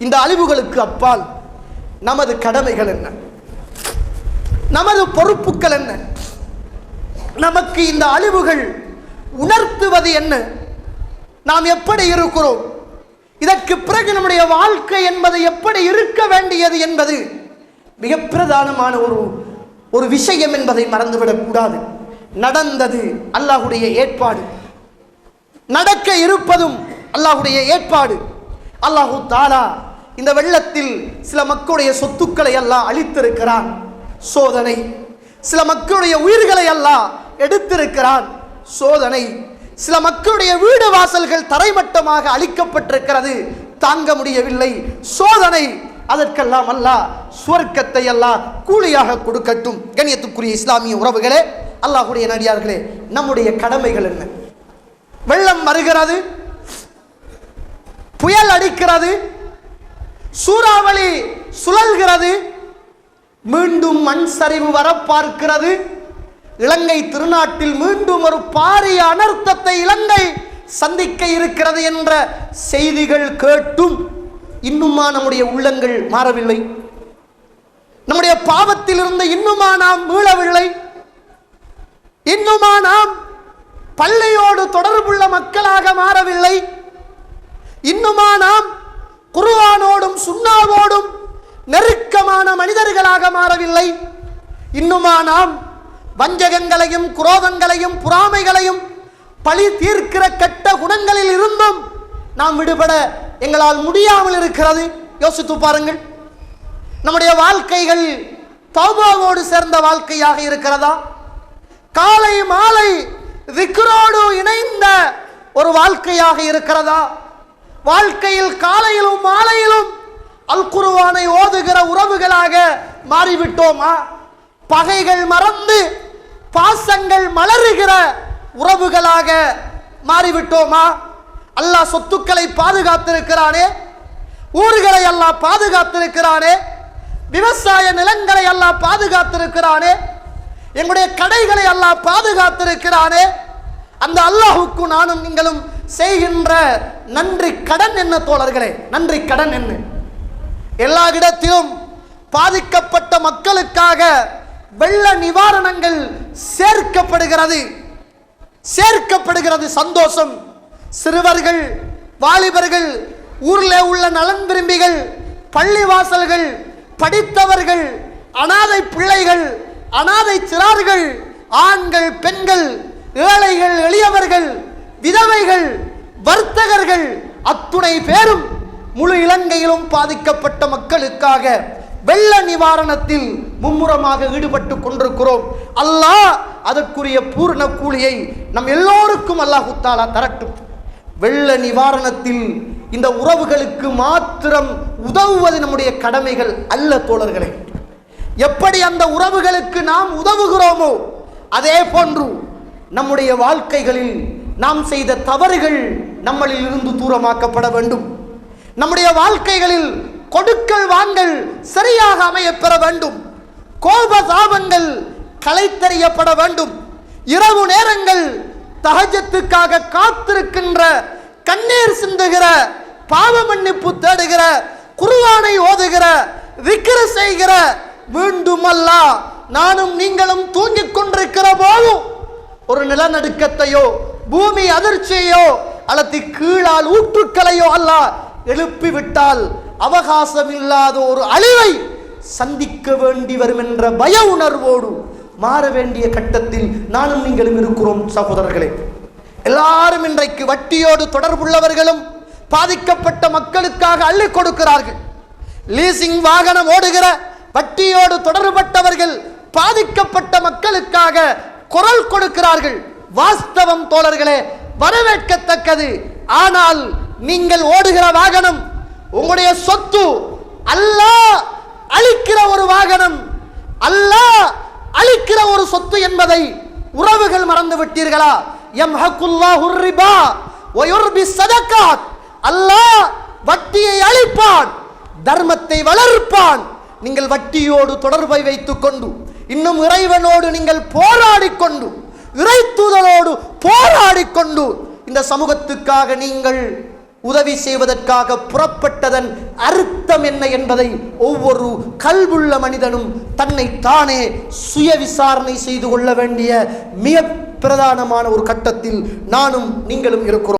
இந்த அழிவுகளுக்கு அப்பால் நமது கடமைகள் என்ன? நமது பொறுப்புகள் என்ன? நமக்கு இந்த அழிவுகள் உணர்த்துவது என்ன? நாம் எப்படி இருக்கிறோம்? இதற்கு பிறகு நம்முடைய வாழ்க்கை என்பது எப்படி இருக்க வேண்டியது என்பது மிக பிரதானமான ஒரு ஒரு விஷயம் என்பதை மறந்துவிடக்கூடாது நடந்தது அல்லாஹுடைய ஏற்பாடு. நடக்க இருப்பதும் அல்லாஹுடைய ஏற்பாடு. அல்லாஹு தாலா இந்த வெள்ளத்தில் சில மக்களுடைய சொத்துக்களை எல்லாம் அழித்திருக்கிறான். சோதனை. சில மக்களுடைய உயிர்களை எல்லாம் எடுத்திருக்கிறான். சோதனை. சில மக்களுடைய வீடு வாசல்கள் தரைமட்டமாக அழிக்கப்பட்டிருக்கிறது. தாங்க முடியவில்லை. சோதனை. அதற்கெல்லாம் அல்லாஹ் சுவர்க்கத்தை எல்லாம் கூலியாக கொடுக்கட்டும். கண்ணியத்துக்குரிய இஸ்லாமிய உறவுகளே அல்லாஹுடைய நடிகார்களே நம்முடைய கடமைகள் என்ன? வெள்ளம் வருகிறது புயல் அடிக்கிறது. சூறாவளி சுழல்கிறது. மீண்டும் மண் சரிவு வர பார்க்கிறது. இலங்கை திருநாட்டில் மீண்டும் ஒரு பாரிய அனர்த்தத்தை இலங்கை சந்திக்க இருக்கிறது என்ற செய்திகள் கேட்டும். இன்னுமா நம்முடைய உள்ளங்கள் மாறவில்லை. நம்முடைய பாவத்தில் இருந்து இன்னுமா நாம் மீளவில்லை. இன்னுமா நாம் பள்ளியோடு தொடர்புள்ள மக்களாக மாறவில்லை. இன்னுமா நாம் குருவானோடும் சுண்ணாவோடும் நெருக்கமான மனிதர்களாக மாறவில்லை. இன்னுமா நாம் வஞ்சகங்களையும் குரோதங்களையும் புறாமைகளையும் பழி தீர்க்கிற கெட்ட குணங்களில் இருந்தும் நாம் விடுபட எங்களால் முடியாமல் இருக்கிறது. யோசித்து பாருங்கள். நம்முடைய வாழ்க்கைகள் தௌபாவோடு சேர்ந்த வாழ்க்கையாக இருக்கிறதா? காலை மாலை விக்ரோடு இணைந்த ஒரு வாழ்க்கையாக இருக்கிறதா? வாழ்க்கையில் காலையிலும் மாலையிலும் அல் குருவானை ஓதுகிற உறவுகளாக மாறிவிட்டோமா? பகைகள் மறந்து பாசங்கள் மலருகிற உறவுகளாக மாறிவிட்டோமா? அல்லாஹ் சொத்துக்களை பாதுகாத்திருக்கிறானே ஊர்களை அல்லாஹ் பாதுகாத்திருக்கிறானே விவசாய நிலங்களை அல்லாஹ் பாதுகாத்திருக்கிறானே எங்களுடைய கடைகளை அல்லாஹ் பாதுகாத்திருக்கிறானே. அந்த அல்லாஹுக்கு நானும் நீங்களும் செய்கின்ற நன்றி கடன் என்ன தோழர்களே? நன்றி கடன் என்ன? எல்லா இடத்திலும் பாதிக்கப்பட்ட மக்களுக்காக வெள்ள நிவாரணங்கள் சேர்க்கப்படுகிறது. சேர்க்கப்படுகிறது சந்தோஷம். சிறுவர்கள் வாலிபர்கள் ஊரில் உள்ள நலன் விரும்பிகள் பள்ளிவாசல்கள் படித்தவர்கள் அனாதை பிள்ளைகள் அனாதை சிறார்கள் ஆண்கள் பெண்கள் ஏழைகள் எளியவர்கள் விதவைகள் வர்த்தகர்கள் அத்துணை பேரும் முழு இலங்கையிலும் பாதிக்கப்பட்ட மக்களுக்காக வெள்ள நிவாரணத்தில் மும்முரமாக ஈடுபட்டு கொண்டிருக்கிறோம். அல்லாஹ் அதற்குரிய பூர்ண கூலியை நம் எல்லோருக்கும் அல்லாஹுத்தாலா தரட்டும். வெள்ள நிவாரணத்தில் இந்த உறவுகளுக்கு மாத்திரம் உதவுவது நம்முடைய கடமைகள் அல்ல தோழர்களே. எப்படி அந்த உறவுகளுக்கு நாம் உதவுகிறோமோ அதே போன்று நம்முடைய வாழ்க்கைகளில் நாம் செய்த தவறுகள் நம்மளில் இருந்து தூரமாக்கப்பட வேண்டும். நம்முடைய வாழ்க்கைகளில் கொடுக்கல் வாங்கல் சரியாக அமைய பெற வேண்டும். கோப தாபங்கள் கலைத்தறியப்பட வேண்டும். இரவு நேரங்கள் தகஜத்துக்காக காத்திருக்கின்ற கண்ணீர் சிந்துகிற பாவ மன்னிப்பு தேடுகிற குருவானை ஓதுகிற விக்கிர செய்கிற மீண்டும் அல்ல நானும் நீங்களும் தூங்கிக் கொண்டிருக்கிற போதும் ஒரு நிலநடுக்கத்தையோ பூமி அதிர்ச்சியோ அல்லது கீழால் ஊற்றுக்களையோ அல்ல எழுப்பிவிட்டால் அவகாசம் இல்லாத ஒரு அழிவை சந்திக்க வேண்டி வரும் என்ற பய உணர்வோடு மாற வேண்டிய கட்டத்தில் நானும் நீங்களும் இருக்கிறோம் சகோதரர்களே. எல்லாரும் இன்றைக்கு வட்டியோடு தொடர்புள்ளவர்களும் பாதிக்கப்பட்ட மக்களுக்காக அள்ளி கொடுக்கிறார்கள். லீசிங் வாகனம் ஓடுகிற வட்டியோடு தொடர்பட்டவர்கள் பாதிக்கப்பட்ட மக்களுக்காக குரல் கொடுக்கிறார்கள். வாஸ்தவம் தோழர்களே வரவேற்கத்தக்கது. ஆனால் நீங்கள் ஓடுகிற வாகனம் உங்களுடைய சொத்து அல்லாஹ் அழிக்கிற ஒரு வாகனம் அல்லாஹ் அழிக்கிற ஒரு சொத்து என்பதை உறவுகள் மறந்து விட்டீர்களா? எம் ஹக்குல்லாஹு ரிபா வயுர்பி சதகாத். அல்லாஹ் வட்டியை அழிப்பான் தர்மத்தை வளர்ப்பான். நீங்கள் வட்டியோடு தொடர்பை வைத்துக் கொண்டு இன்னும் இறைவனோடு நீங்கள் போராடிக் கொண்டு இறை தூதரோடு போராடி கொண்டு இந்த சமூகத்துக்காக நீங்கள் உதவி செய்வதற்காக புறப்பட்டதன் அர்த்தம் என்ன என்பதை ஒவ்வொரு கல்வுள்ள மனிதனும் தன்னை தானே சுய விசாரணை செய்து கொள்ள வேண்டிய மிக பிரதானமான ஒரு கட்டத்தில் நானும் நீங்களும் இருக்கிறோம்.